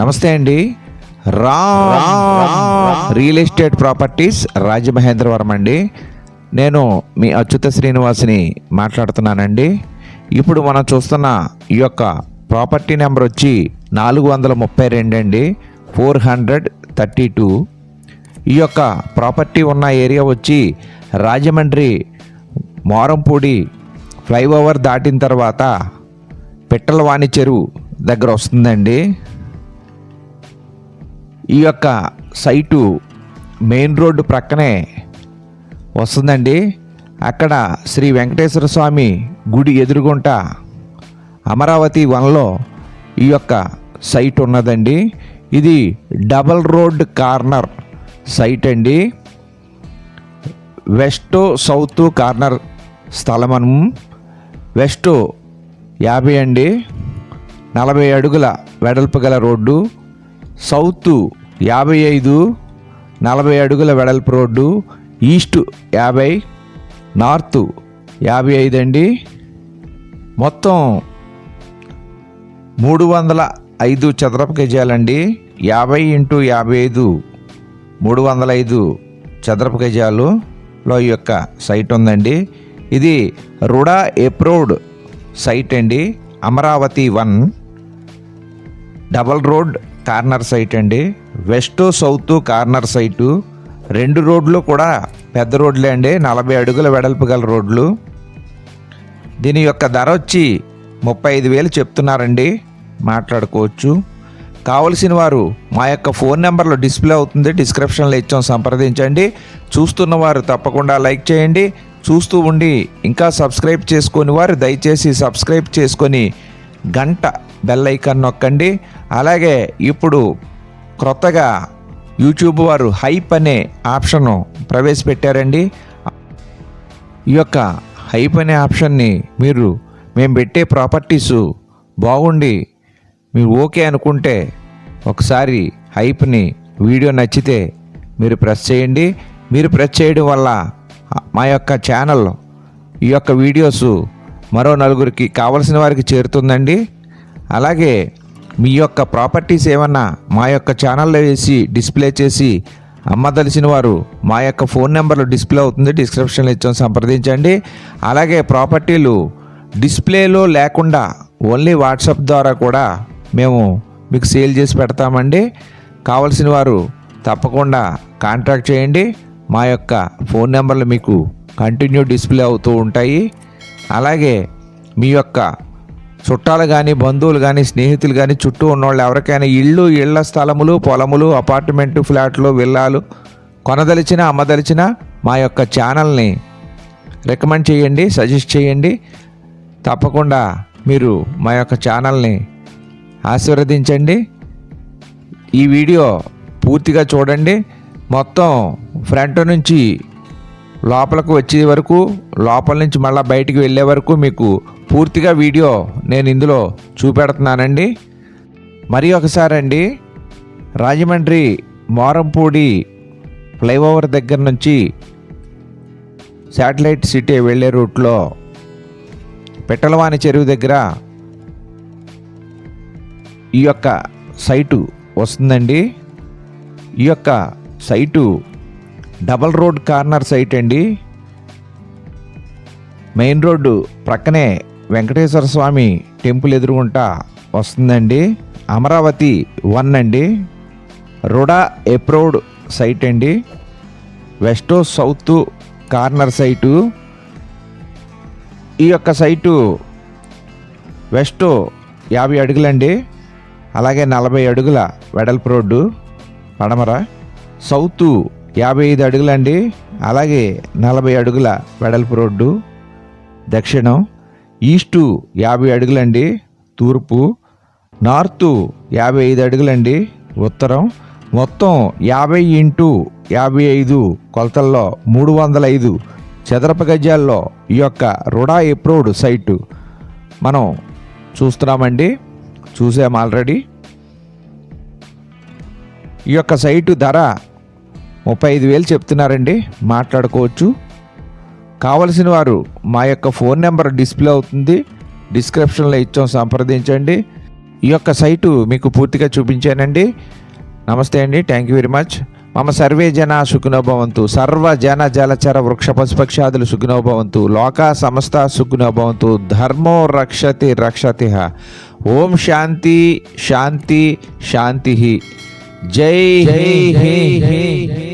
నమస్తే అండి. Ram real estate properties Rajamahendravaram అండి. నేను మీ అచ్యుత శ్రీనివాసిని మాట్లాడుతున్నానండి. ఇప్పుడు మనం చూస్తున్న ఈ యొక్క ప్రాపర్టీ నెంబర్ వచ్చి నాలుగు వందల ముప్పై రెండు అండి. Four hundred thirty two. ఈ యొక్క ప్రాపర్టీ ఉన్న ఏరియా వచ్చి రాజమండ్రి మోరంపూడి ఫ్లైఓవర్ దాటిన తర్వాత పిట్టలవాణి చెరువు దగ్గర వస్తుందండి. ఈ యొక్క సైటు మెయిన్ రోడ్డు ప్రక్కనే వస్తుందండి. అక్కడ శ్రీ వెంకటేశ్వర స్వామి గుడి ఎదురుగుంట అమరావతి వన్లో ఈ యొక్క సైట్ ఉన్నదండి. ఇది డబల్ రోడ్ కార్నర్ సైట్ అండి. వెస్ట్ సౌత్ కార్నర్ స్థలం వెస్ట్ యాభై అండి. నలభై అడుగుల వెడల్పు గల రోడ్డు. సౌత్ యాభై ఐదు నలభై అడుగుల వెడల్పు రోడ్డు ఈస్ట్ యాభై నార్త్ యాభై ఐదు అండి. మొత్తం మూడు వందల ఐదు చదరపు గజాలండి. యాభై ఇంటూ యాభై ఐదు మూడు వందల ఐదు చదరపు గజాలులో ఈ యొక్క సైట్ ఉందండి. ఇది రుడా ఎప్రోడ్ సైట్ అండి. Amaravati one double road corner site అండి. West south corner site. రెండు రోడ్లు కూడా పెద్ద రోడ్లే అండి. నలభై అడుగుల వెడల్పు గల రోడ్లు. దీని యొక్క ధర వచ్చి ముప్పై ఐదు వేలు చెప్తున్నారండి. మాట్లాడుకోవచ్చు. కావలసిన వారు మా యొక్క ఫోన్ నెంబర్లో డిస్ప్లే అవుతుంది. డిస్క్రిప్షన్లో ఇచ్చాం సంప్రదించండి. చూస్తున్న వారు తప్పకుండా లైక్ చేయండి. చూస్తూ ఉండి ఇంకా సబ్స్క్రైబ్ చేసుకొని వారు దయచేసి సబ్స్క్రైబ్ చేసుకొని గంట బెల్ ఐకాన్ నొక్కండి. అలాగే ఇప్పుడు క్రొత్తగా యూట్యూబ్ వారు హైప్ అనే ఆప్షన్ను ప్రవేశపెట్టారండి. ఈ యొక్క హైప్ అనే ఆప్షన్ని మీరు మేము పెట్టే ప్రాపర్టీసు బాగుండి మీరు ఓకే అనుకుంటే ఒకసారి హైప్ని వీడియో నచ్చితే మీరు ప్రెస్ చేయండి. మీరు ప్రెస్ చేయడం వల్ల మా యొక్క ఛానల్ ఈ యొక్క వీడియోస్ మరో నలుగురికి కావలసిన వారికి చేరుతుందండి. అలాగే మీ యొక్క ప్రాపర్టీస్ ఏమన్నా మా యొక్క ఛానల్లో వేసి డిస్ప్లే చేసి అమ్మదలిసిన వారు మా యొక్క ఫోన్ నెంబర్లు డిస్ప్లే అవుతుంది డిస్క్రిప్షన్లో ఇచ్చాం సంప్రదించండి. అలాగే ప్రాపర్టీలు డిస్ప్లేలో లేకుండా ఓన్లీ వాట్సాప్ ద్వారా కూడా మేము మీకు సేల్ చేసి పెడతామండి. కావలసిన వారు తప్పకుండా కాంటాక్ట్ చేయండి. మా యొక్క ఫోన్ నెంబర్లు మీకు కంటిన్యూ డిస్ప్లే అవుతూ ఉంటాయి. అలాగే మీ యొక్క చుట్టాలు కానీ బంధువులు కానీ స్నేహితులు కానీ చుట్టూ ఉన్నవాళ్ళు ఎవరికైనా ఇళ్ళు ఇళ్ళ స్థలములు పొలములు అపార్ట్మెంటు ఫ్లాట్లు విల్లాలు కొనదలిచిన అమ్మదలిచిన మా యొక్క ఛానల్ని రికమెండ్ చేయండి సజెస్ట్ చేయండి. తప్పకుండా మీరు మా యొక్క ఛానల్ని ఆశీర్వదించండి. ఈ వీడియో పూర్తిగా చూడండి. మొత్తం ఫ్రంట్ నుంచి లోపలకు వచ్చే వరకు లోపల నుంచి మళ్ళీ బయటికి వెళ్ళే వరకు మీకు పూర్తిగా వీడియో నేను ఇందులో చూపెడుతున్నానండి. మరి ఒకసారి అండి రాజమండ్రి మోరంపూడి ఫ్లైఓవర్ దగ్గర నుంచి శాటిలైట్ సిటీ వెళ్ళే రూట్లో పెట్టలవాణి చెరువు దగ్గర ఈ యొక్క సైటు వస్తుందండి. ఈ యొక్క site double road corner site అండి. మెయిన్ రోడ్డు ప్రక్కనే వెంకటేశ్వర స్వామి టెంపుల్ ఎదురుగుంటా వస్తుందండి. అమరావతి వన్ అండి. రుడా ఎప్రోడ్ సైట్ అండి. West south corner site. ఈ యొక్క సైటు వెస్ట్ యాభై అడుగులండి. అలాగే నలభై అడుగుల వెడల్పు రోడ్డు పడమర. సౌత్ యాభై ఐదు అడుగులండి. అలాగే నలభై అడుగుల వెడల్పు రోడ్డు. దక్షిణం ఈస్టు యాభై అడుగులండి తూర్పు నార్తు యాభై ఐదు అడుగులండి ఉత్తరం. మొత్తం యాభై ఇంటూ యాభై ఐదు కొలతల్లో మూడు వందల ఐదు చదరపు గజాల్లో ఈ యొక్క రుడా ఎప్రోడ్ సైటు మనం చూస్తున్నామండి. చూసాం ఆల్రెడీ. ఈ యొక్క సైటు ధర ముప్పై ఐదు వేలు చెప్తున్నారండి. మాట్లాడుకోవచ్చు. కావలసిన వారు మా యొక్క ఫోన్ నెంబర్ డిస్ప్లే అవుతుంది. డిస్క్రిప్షన్లో ఇచ్చాం సంప్రదించండి. ఈ యొక్క సైటు మీకు పూర్తిగా చూపించానండి. నమస్తే అండి థ్యాంక్ యూ వెరీ మచ్. మమ సర్వే జన సుఖినోభవంతు సర్వ జన జలచర వృక్ష పశుపక్షాదులు సుఖినోభవంతు లోక సమస్త సుఖినోభవంతు ధర్మో రక్షతి రక్షతి. ఓం శాంతి శాంతి శాంతి. జై హై హై హై.